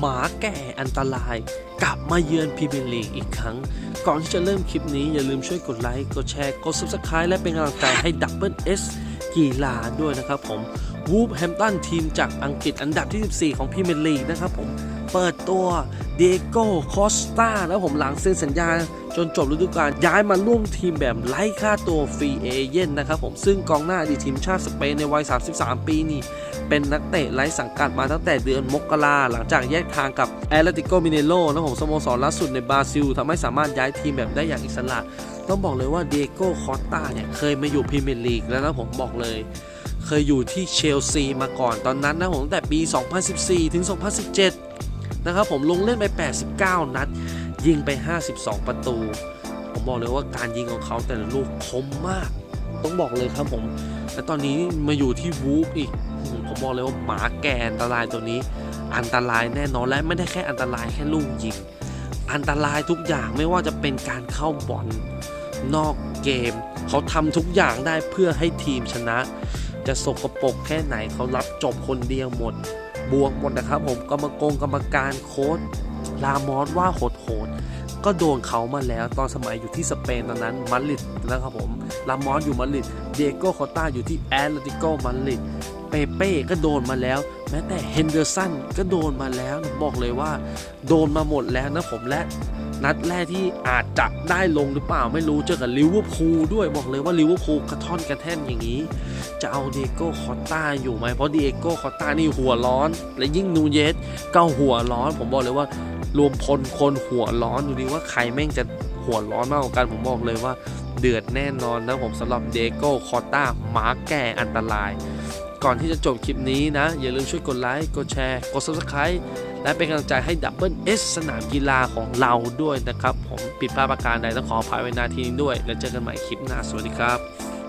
หมาแก่อันตราย กลับมาเยือนพรีเมียร์ลีกอีกครั้ง ก่อนที่จะเริ่มคลิปนี้อย่าลืมช่วยกดไลค์ กดแชร์ กด Subscribe และเป็นกำลังใจให้ดับเบิลเอสกีฬาด้วยนะครับผมวูฟแฮมตันทีมจากอังกฤษอันดับที่ 14 ของพรีเมียร์ลีกนะครับผม เปิดตัวเดโก้คอสตาแล้วผมหลังเซ็นสัญญาจนจบฤดูกาลย้ายมาร่วมทีมแบบไร้ค่าตัวฟรีเอเย่นนะครับผมซึ่งกองหน้าอดีตทีมชาติสเปนในวัย 33 ปีนี่ เป็นนักเตะไร้สังกัดมาตั้งแต่เดือนมกราหลังจากแยกทางกับแอตเลติโกมิเนโรนะผมสโมสรล่าสุดในบราซิลทำให้สามารถย้ายทีมแบบได้อย่างอิสระ ต้องบอกเลยว่าเดโก้คอสตาเนี่ยเคยมาอยู่พรีเมียร์ลีกแล้วนะผมบอกเลยเคยอยู่ที่เชลซีมาก่อนตอนนั้นนะผมตั้งแต่ปี 2014 ถึง 2017 นะครับผมลงเล่นไป 89 นัด ยิงไป 52 ประตู ผมบอกเลยว่าการยิงของเขาแต่ละลูกคมมาก ต้องบอกเลยครับผมและตอนนี้มาอยู่ที่วูฟอีก ผมบอกเลยว่าหมาแก่อันตรายตัวนี้ อันตรายแน่นอนและไม่ได้แค่อันตรายแค่ลูกยิง อันตรายทุกอย่างไม่ว่าจะเป็นการเข้าบอลนอกเกม เขาทำทุกอย่างได้เพื่อให้ทีมชนะ จะสกปรกแค่ไหนเขารับจบคนเดียวหมด บวกหมดนะครับผมกรรมกรกรรมการโค้ดลามอสว่าโหดโหดก็โดนเขามาแล้วตอนสมัยอยู่ที่สเปนตอนนั้นมาดริดนะครับผมลามอสอยู่มาดริดเดโก้คอต้าอยู่ที่แอตเลติโกมาดริดเปเป้ก็โดนมาแล้ว แม้แต่เฮนเดอร์สันก็โดนมาแล้ว บอกเลยว่า โดนมาหมดแล้วนะผมและ นัดแรกที่อาจจะได้ลงหรือเปล่าไม่รู้เจอกับลิเวอร์พูลด้วยบอกเลยว่าลิเวอร์พูลกระท่อนกระแท่นอย่างนี้ จะเอาเดโก้คอตตาอยู่ไหมเพราะเดโก้คอตตานี่หัวร้อน และยิ่งนูเยสก็หัวร้อน ผมบอกเลยว่ารวมพลคนหัวร้อนดูดิว่าใครแม่งจะหัวร้อนมากกว่ากันผมบอกเลยว่าเดือดแน่นอนนะผมสำหรับเดโก้คอตตามาแก่อันตราย ก่อนที่จะจบคลิปนี้นะ อย่าลืมช่วยกดไลค์ กดแชร์ กด subscribe และเป็นกำลังใจให้ดับเบิลเอสสนามกีฬาของเราด้วยนะครับ ผมปิดภาพประการใดต้องขออภัยไว้นาทีนี้ด้วย แล้วเจอกันใหม่คลิปหน้า สวัสดีครับ